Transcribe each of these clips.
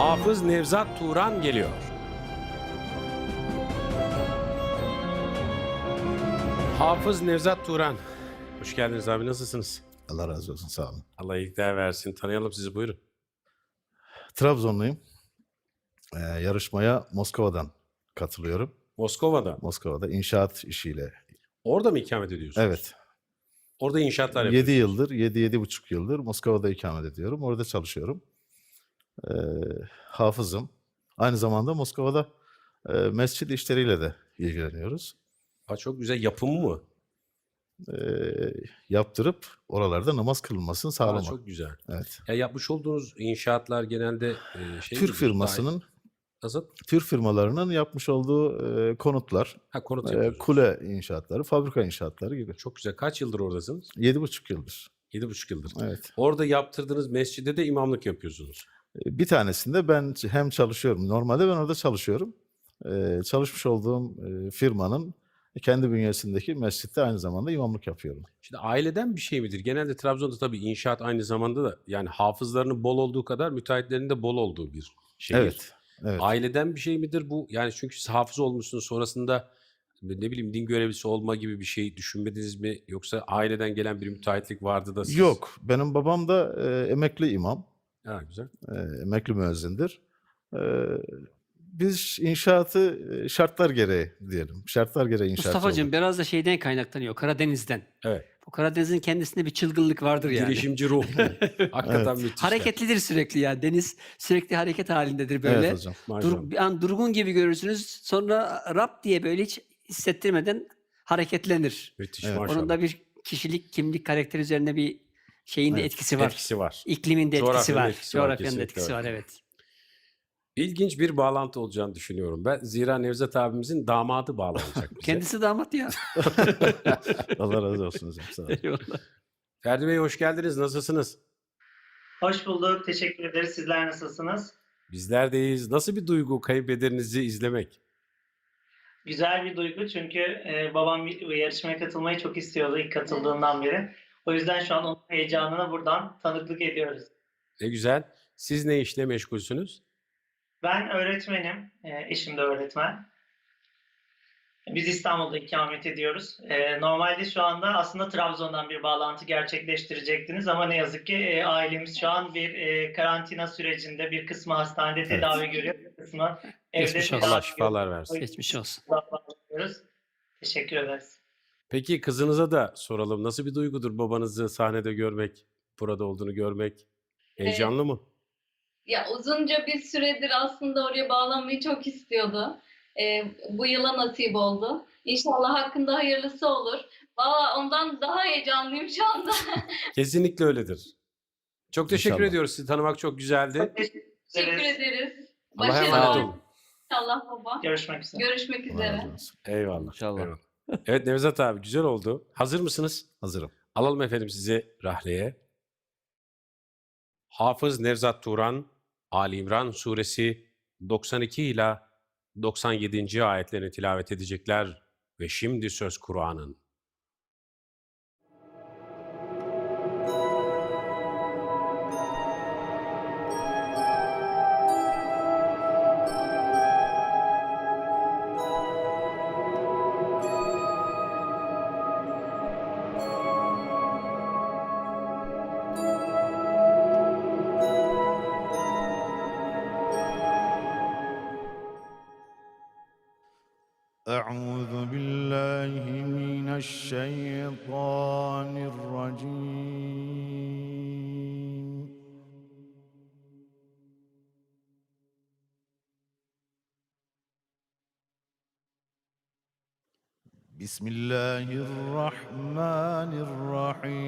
Hafız Nevzat Turan geliyor. Hafız Nevzat Turan. Hoş geldiniz abi nasılsınız? Allah razı olsun sağ olun. Allah iyilikler versin. Tanıyalım sizi buyurun. Trabzonluyum. Ee, yarışmaya Moskova'dan katılıyorum. Moskova'da. Moskova'da inşaat işiyle. Orada mı ikamet ediyorsunuz? Evet. Orada inşaatlar yapıyorsunuz. 7 yıldır, 7-7,5 yıldır Moskova'da ikamet ediyorum. Orada çalışıyorum. Ee, hafızım. Aynı zamanda Moskova'da e, mescid işleriyle de ilgileniyoruz. Ha, çok güzel yapımı mı? Ee, yaptırıp oralarda namaz kılınmasını Ha, sağlamak. çok güzel. Evet. Ya yapmış olduğunuz inşaatlar genelde e, şey Türk firmasının, Nasıl? Türk firmalarının yapmış olduğu e, konutlar, Ha konut e, kule inşaatları, fabrika inşaatları gibi. Çok güzel. Kaç yıldır oradasınız? 7,5 yıldır. Yedi buçuk yıldır. Evet. Orada yaptırdığınız mescide de imamlık yapıyorsunuz. Bir tanesinde ben hem çalışıyorum. Normalde ben orada çalışıyorum. Ee, çalışmış olduğum e, firmanın kendi bünyesindeki mescitte aynı zamanda imamlık yapıyorum. Şimdi aileden bir şey midir? Genelde Trabzon'da tabii inşaat aynı zamanda da yani hafızlarının bol olduğu kadar müteahhitlerin de bol olduğu bir şehir. Evet. Evet. Aileden bir şey midir bu? Yani çünkü siz hafız olmuşsunuz sonrasında ne bileyim din görevlisi olma gibi bir şey düşünmediniz mi? Yoksa aileden gelen bir müteahhitlik vardı da siz... Yok. Benim babam da e, emekli imam. Ha, güzel. e, emekli müezzindir. E, biz inşaatı şartlar gereği diyelim. Şartlar gereği inşaat Mustafa'cığım biraz da şeyden kaynaklanıyor. Karadeniz'den. Evet. Bu Karadeniz'in kendisinde bir çılgınlık vardır yani. Girişimci ruh. Hakikaten Evet. müthiş. Hareketlidir sürekli ya. Deniz sürekli hareket halindedir böyle. Evet hocam. Maşallah. Dur, bir an durgun gibi görürsünüz. Sonra rap diye böyle hiç hissettirmeden hareketlenir. Müthiş Evet. maşallah. Onun da bir kişilik, kimlik, karakter üzerine bir şeyin de Evet, etkisi var. Etkisi var. İkliminde etkisi Coğrafyanın var. etkisi var, Coğrafyanın kesinlikle etkisi var evet. İlginç bir bağlantı olacağını düşünüyorum ben. Zira Nevzat abimizin damadı bağlanacak bize. Kendisi damat ya. Allah razı olsun hocam. Sağ olun. Eyvallah. Ferdi Bey hoş geldiniz. Nasılsınız? Hoş bulduk. Teşekkür ederiz. Sizler nasılsınız? Bizler deyiz. Nasıl bir duygu kayınpederinizi izlemek? Güzel bir duygu çünkü e, babam yarışmaya katılmayı çok istiyordu ilk katıldığından beri. O yüzden şu an onun heyecanına buradan tanıklık ediyoruz. Ne güzel. Siz ne işle meşgulsünüz? Ben öğretmenim. E, eşim de öğretmen. Biz İstanbul'da ikamet ediyoruz. E, normalde şu anda aslında Trabzon'dan bir bağlantı gerçekleştirecektiniz ama ne yazık ki e, ailemiz şu an bir e, karantina sürecinde bir kısmı hastanede tedavi görüyor, bir kısmı evde Geçmiş olsun. tedavi Allah şifalar versin. Geçmiş olsun. görüyoruz. Teşekkür ederiz. Peki kızınıza da soralım. Nasıl bir duygudur babanızı sahnede görmek, burada olduğunu görmek? Heyecanlı mı? Ya uzunca bir süredir aslında oraya bağlanmayı çok istiyordu. Ee, bu yıla nasip oldu. İnşallah hakkında hayırlısı olur. Valla ondan daha heyecanlıyım şu anda. Kesinlikle öyledir. Çok teşekkür İnşallah. ediyoruz. Sizi tanımak çok güzeldi. Çok teşekkür Teşekkür ederiz. ederiz. Allah'a emanet Başarılar. olun. İnşallah baba. Görüşmek üzere. Görüşmek Allah üzere. razı olsun. Eyvallah. İnşallah. eyvallah. Evet Nevzat abi güzel oldu. Hazır mısınız? Hazırım. Alalım efendim sizi rahleye. Hafız Nevzat Turan, Ali İmran suresi 92 ila 97. ayetlerini tilavet edecekler ve şimdi söz Kur'an'ın. بسم الله الرحمن الرحيم.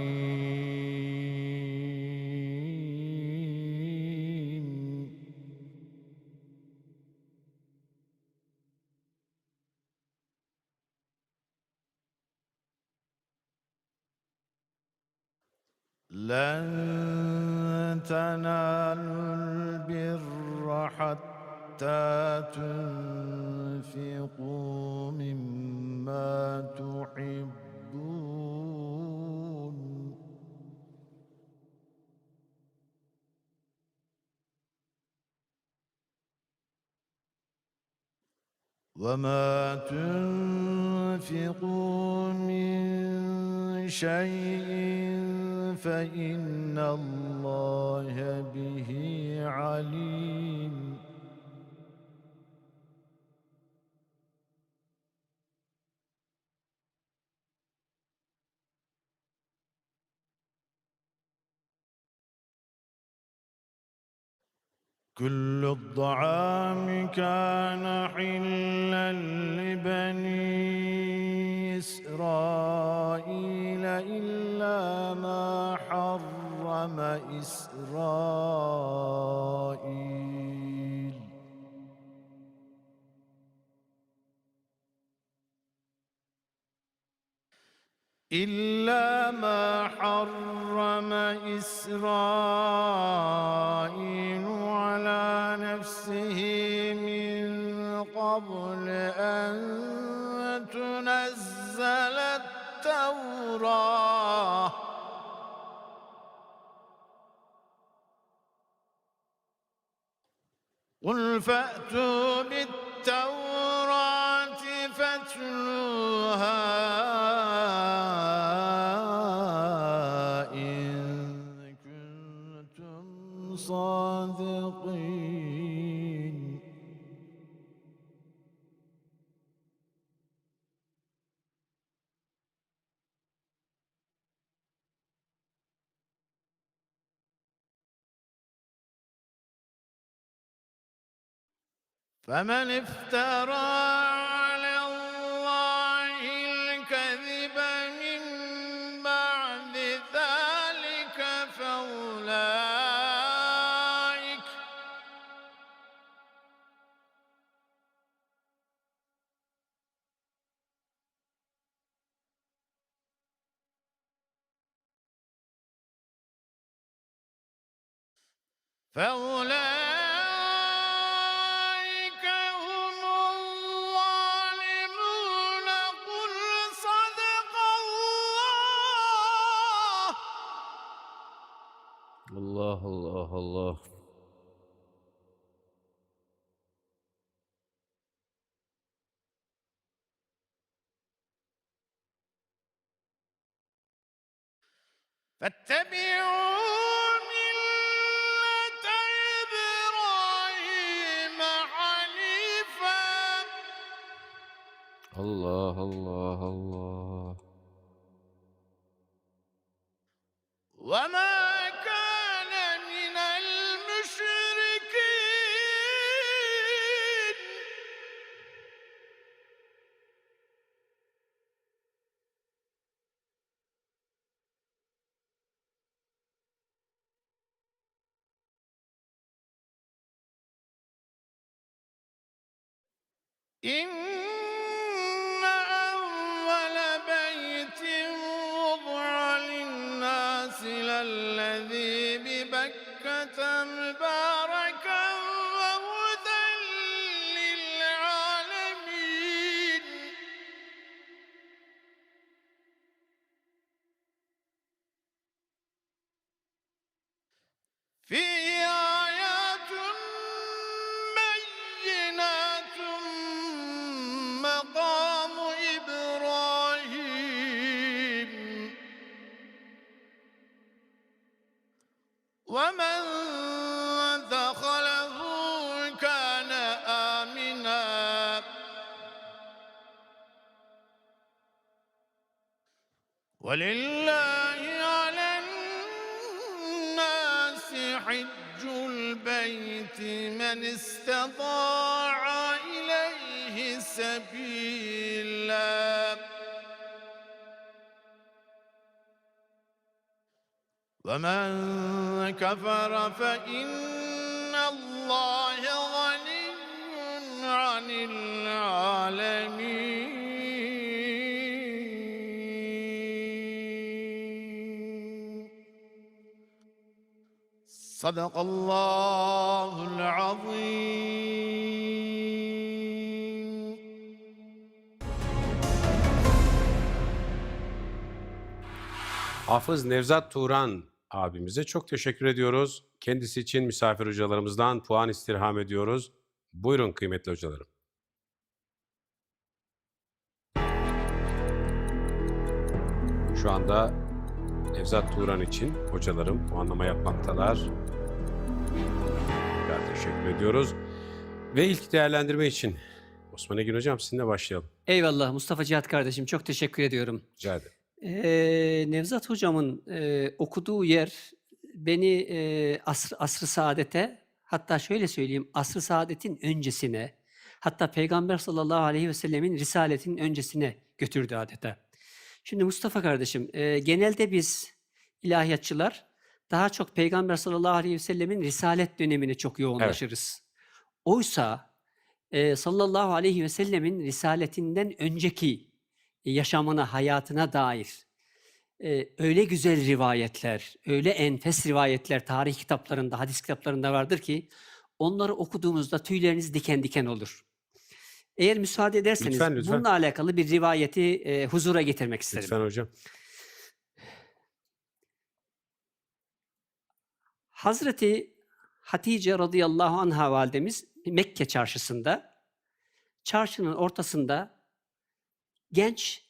لن تنالوا البر حتى تنفقوا مما ما تحبون. وما تنفقوا من شيء فإن الله به عليم. كل الطعام كان حلا لبني إسرائيل إلا ما حرم إسرائيل. إلا ما حرم إسرائيل نفسه من قبل أن تنزل التوراة. قل فأتوا بالتوراة فمن افترى على الله الكذب من بعد ذلك فأولئك فأولئك فاتبعوا ملة إبراهيم حنيفا. الله الله الله. In ولله على الناس حج البيت من استطاع إليه سبيلا. ومن كفر فإن الله غني عن العالمين. صدق الله العظيم Hafız Nevzat Turan abimize çok teşekkür ediyoruz. Kendisi için misafir hocalarımızdan puan istirham ediyoruz. Buyurun kıymetli hocalarım. Şu anda Nevzat Turan için hocalarım puanlama yapmaktalar. Tekrar teşekkür ediyoruz. Ve ilk değerlendirme için Osman Egin Hocam sizinle başlayalım. Eyvallah Mustafa Cihat kardeşim çok teşekkür ediyorum. Rica ederim. Ee, Nevzat hocamın e, okuduğu yer beni e, asr, asr-ı saadete hatta şöyle söyleyeyim asr-ı saadetin öncesine hatta Peygamber sallallahu aleyhi ve sellemin risaletinin öncesine götürdü adeta. Şimdi Mustafa kardeşim e, genelde biz ilahiyatçılar daha çok Peygamber sallallahu aleyhi ve sellemin risalet dönemine çok yoğunlaşırız. Oysa e, sallallahu aleyhi ve sellemin risaletinden önceki yaşamına, hayatına dair e, öyle güzel rivayetler, öyle enfes rivayetler tarih kitaplarında, hadis kitaplarında vardır ki onları okuduğumuzda tüyleriniz diken diken olur. Eğer müsaade ederseniz Lütfen, lütfen. bununla alakalı bir rivayeti e, huzura getirmek isterim. Lütfen hocam. Hazreti Hatice radıyallahu anha validemiz Mekke çarşısında, çarşının ortasında genç,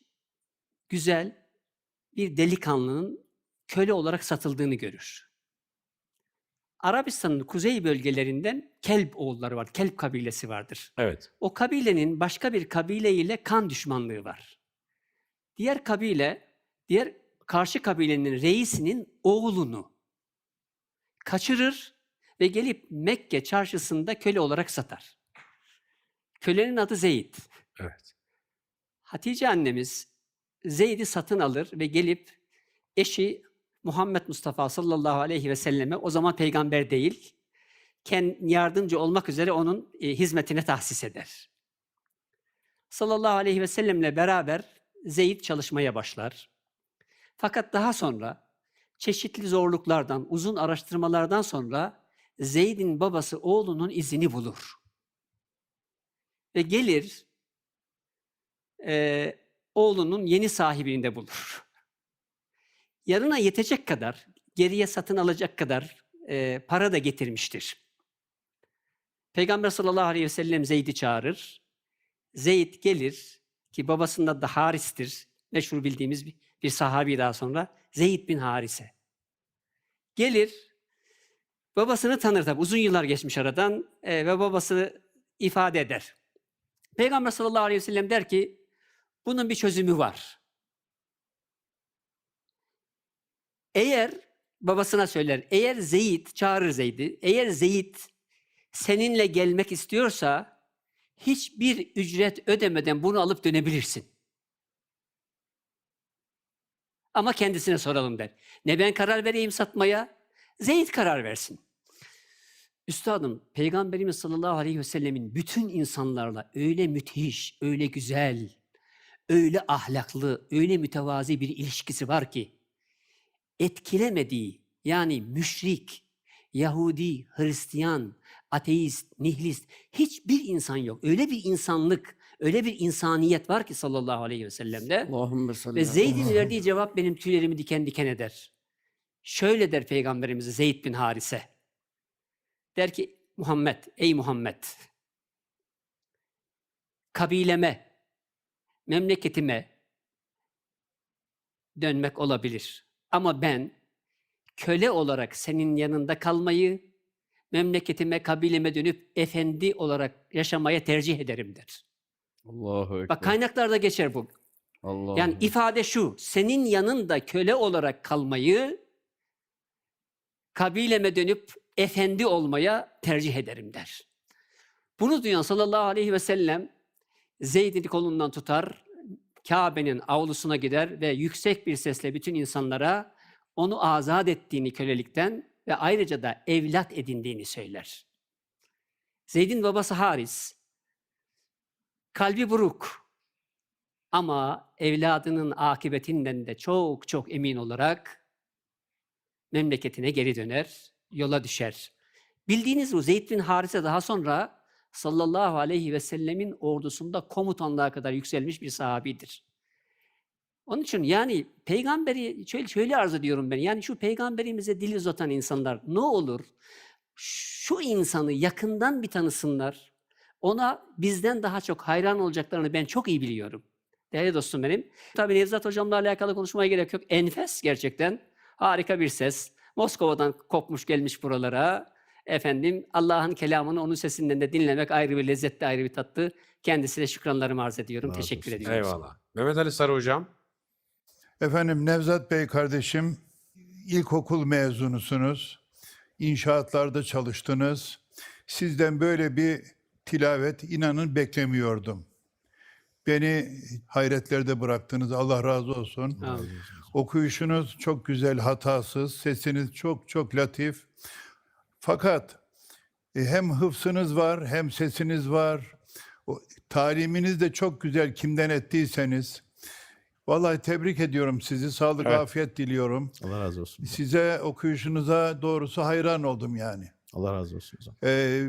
güzel bir delikanlının köle olarak satıldığını görür. Arabistan'ın kuzey bölgelerinden Kelb oğulları var, Kelb kabilesi vardır. Evet. O kabilenin başka bir kabile ile kan düşmanlığı var. Diğer kabile, diğer karşı kabilenin reisinin oğlunu kaçırır ve gelip Mekke çarşısında köle olarak satar. Kölenin adı Zeyd. Evet. Hatice annemiz Zeyd'i satın alır ve gelip eşi Muhammed Mustafa sallallahu aleyhi ve selleme o zaman peygamber değil, yardımcı olmak üzere onun e, hizmetine tahsis eder. Sallallahu aleyhi ve sellemle beraber Zeyd çalışmaya başlar. Fakat daha sonra çeşitli zorluklardan, uzun araştırmalardan sonra Zeyd'in babası oğlunun izini bulur. Ve gelir eee, oğlunun yeni sahibini de bulur. Yarına yetecek kadar, geriye satın alacak kadar eee, para da getirmiştir. Peygamber sallallahu aleyhi ve sellem Zeyd'i çağırır. Zeyd gelir ki babasının adı Haris'tir. Meşhur bildiğimiz bir, bir sahabi daha sonra. Zeyd bin Harise. Gelir, babasını tanır tabi. Uzun yıllar geçmiş aradan eee, ve babası ifade eder. Peygamber sallallahu aleyhi ve sellem der ki, bunun bir çözümü var. Eğer babasına söyler, eğer Zeyd çağırır Zeyd'i, eğer Zeyd seninle gelmek istiyorsa hiçbir ücret ödemeden bunu alıp dönebilirsin. Ama kendisine soralım der. Ne ben karar vereyim satmaya, Zeyd karar versin. Üstadım, Peygamberimiz sallallahu aleyhi ve sellemin bütün insanlarla öyle müthiş, öyle güzel, öyle ahlaklı, öyle mütevazi bir ilişkisi var ki etkilemediği yani müşrik, Yahudi, Hristiyan, ateist, nihilist hiçbir insan yok. Öyle bir insanlık, öyle bir insaniyet var ki sallallahu aleyhi ve sellem'de. Ve Zeyd'in verdiği cevap benim tüylerimi diken diken eder. Şöyle der Peygamberimiz Zeyd bin Harise. Der ki Muhammed, ey Muhammed. Kabileme, memleketime dönmek olabilir. Ama ben köle olarak senin yanında kalmayı, memleketime, kabileme dönüp efendi olarak yaşamaya tercih ederim der. Allahu Ekber. Bak kaynaklarda geçer bu. Allah Yani ifade şu, senin yanında köle olarak kalmayı, kabileme dönüp efendi olmaya tercih ederim der. Bunu duyan sallallahu aleyhi ve sellem Zeyd'in kolundan tutar, Kabe'nin avlusuna gider ve yüksek bir sesle bütün insanlara onu azat ettiğini kölelikten ve ayrıca da evlat edindiğini söyler. Zeyd'in babası Haris, kalbi buruk, ama evladının akıbetinden de çok çok emin olarak memleketine geri döner, yola düşer. Bildiğiniz bu Zeyd bin Harise daha sonra sallallahu aleyhi ve sellemin ordusunda komutanlığa kadar yükselmiş bir sahabidir. Onun için yani peygamberi şöyle, şöyle arz ediyorum ben. Yani şu peygamberimize dil uzatan insanlar ne olur şu insanı yakından bir tanısınlar. Ona bizden daha çok hayran olacaklarını ben çok iyi biliyorum. Değerli dostum benim. Tabii Nevzat hocamla alakalı konuşmaya gerek yok. Enfes gerçekten. Harika bir ses. Moskova'dan kopmuş gelmiş buralara. Efendim Allah'ın kelamını onun sesinden de dinlemek ayrı bir lezzetli, ayrı bir tatlı. Kendisine şükranlarımı arz ediyorum. Razı Teşekkür olsun. ediyorum. Eyvallah. Mehmet Ali Sarı hocam. Efendim Nevzat Bey kardeşim, ilkokul mezunusunuz. İnşaatlarda çalıştınız. Sizden böyle bir tilavet inanın beklemiyordum. Beni hayretlerde bıraktınız. Allah razı olsun. Amin. Okuyuşunuz çok güzel, hatasız. Sesiniz çok çok latif. Fakat e, hem hıfsınız var, hem sesiniz var. O, taliminiz de çok güzel kimden ettiyseniz. Vallahi tebrik ediyorum sizi. Sağlık, Evet. afiyet diliyorum. Allah razı olsun. Size okuyuşunuza doğrusu hayran oldum yani. Allah razı olsun. Ee,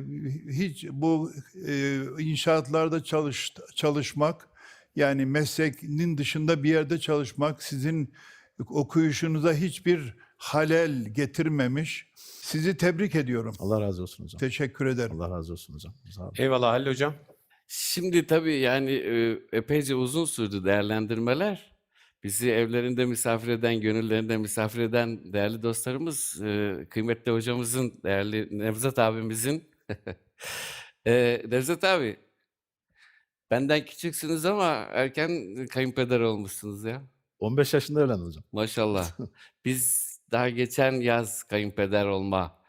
hiç bu e, inşaatlarda çalış, çalışmak yani mesleğinin dışında bir yerde çalışmak sizin okuyuşunuza hiçbir halel getirmemiş. Sizi tebrik ediyorum. Allah razı olsun hocam. Teşekkür ederim. Allah razı olsun hocam. Sağ olun. Eyvallah Halil hocam. Şimdi tabii yani e, epeyce uzun sürdü değerlendirmeler. Bizi evlerinde misafir eden, gönüllerinde misafir eden değerli dostlarımız, e, kıymetli hocamızın, değerli Nevzat abimizin. E, Nevzat abi, benden küçüksünüz ama erken kayınpeder olmuşsunuz ya. 15 yaşında evlendim hocam. Maşallah. Biz daha geçen yaz kayınpeder olma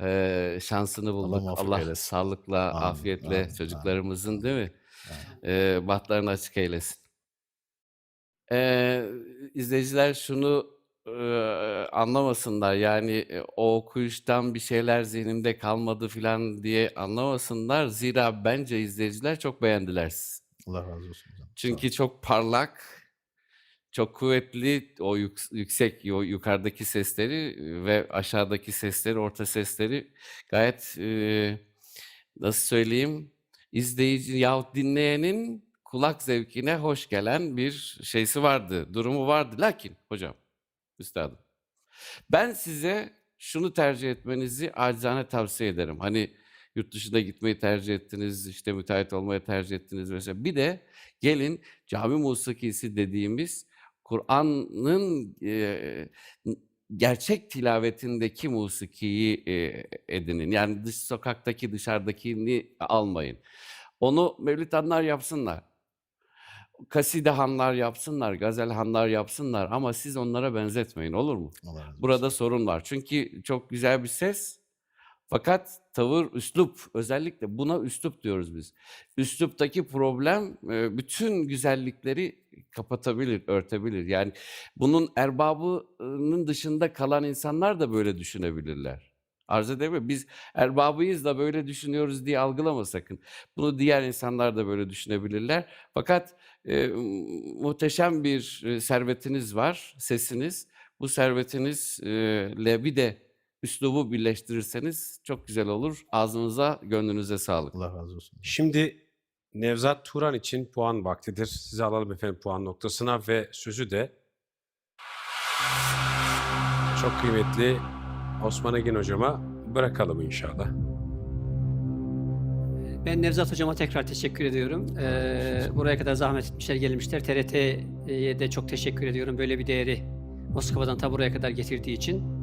eee, şansını bulduk. muvaffak Allah eylesin. sağlıkla, Amin, afiyetle amin, çocuklarımızın değil mi? Amin. Eee bahtlarını açık eylesin. Eee izleyiciler şunu eee, anlamasınlar yani o okuyuştan bir şeyler zihnimde kalmadı filan diye anlamasınlar. Zira bence izleyiciler çok beğendiler sizi. Allah razı olsun hocam. Sağ olun. Çünkü çok parlak, çok kuvvetli o yük- yüksek, yukarıdaki sesleri ve aşağıdaki sesleri, orta sesleri gayet nasıl söyleyeyim izleyici yahut dinleyenin kulak zevkine hoş gelen bir şeysi vardı, durumu vardı. Lakin hocam, üstadım ben size şunu tercih etmenizi acizane tavsiye ederim. Hani yurt dışına gitmeyi tercih ettiniz, işte müteahhit olmayı tercih ettiniz mesela. Bir de gelin cami musikisi dediğimiz Kur'an'ın n- gerçek tilavetindeki musikiyi eee, edinin. Yani dış sokaktaki dışarıdakini almayın. Onu mevlüthanlar yapsınlar. Kasidehanlar yapsınlar, gazelhanlar yapsınlar ama siz onlara benzetmeyin olur mu? Olsun. Burada sorun var. Çünkü çok güzel bir ses fakat tavır, üslup özellikle buna üslup diyoruz biz. Üsluptaki problem e, bütün güzellikleri kapatabilir, örtebilir. Yani bunun erbabının dışında kalan insanlar da böyle düşünebilirler. Arz edebilir. Biz erbabıyız da böyle düşünüyoruz diye algılama sakın. Bunu diğer insanlar da böyle düşünebilirler. Fakat e, muhteşem bir e, servetiniz var, sesiniz. Bu servetinizle bir de üslubu birleştirirseniz çok güzel olur. Ağzınıza, gönlünüze sağlık. Allah razı olsun. Şimdi Nevzat Turan için puan vaktidir. Size alalım efendim puan noktasına ve sözü de çok kıymetli Osman Egin hocama bırakalım inşallah. Ben Nevzat Hocama tekrar teşekkür ediyorum. Ee, buraya kadar zahmet etmişler, gelmişler. TRT'ye de çok teşekkür ediyorum. Böyle bir değeri Moskova'dan ta buraya kadar getirdiği için.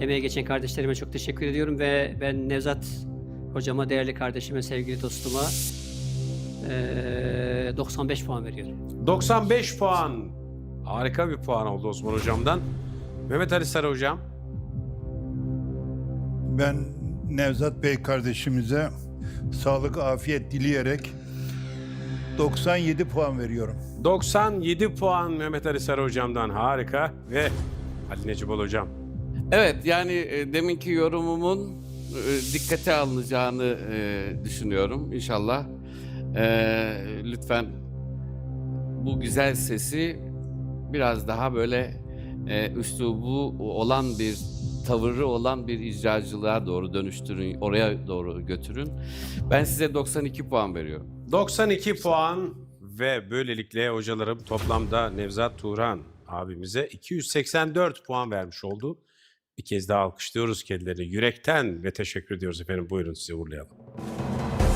Emeğe geçen kardeşlerime çok teşekkür ediyorum ve ben Nevzat Hocama, değerli kardeşime, sevgili dostuma ee, 95 puan veriyorum. 95 puan. Harika bir puan oldu Osman hocamdan. Mehmet Ali Sarı hocam. Ben Nevzat Bey kardeşimize sağlık, afiyet dileyerek 97 puan veriyorum. 97 puan Mehmet Ali Sarı hocamdan harika ve Ali Necibol hocam. Evet yani e, deminki yorumumun e, dikkate alınacağını e, düşünüyorum inşallah. Lütfen bu güzel sesi biraz daha böyle üslubu olan bir tavırı olan bir icracılığa doğru dönüştürün, oraya doğru götürün. Ben size 92 puan veriyorum. 92 puan ve böylelikle hocalarım toplamda Nevzat Turan abimize 284 puan vermiş oldu. Bir kez daha alkışlıyoruz kendilerini yürekten ve teşekkür ediyoruz efendim. Buyurun sizi uğurlayalım.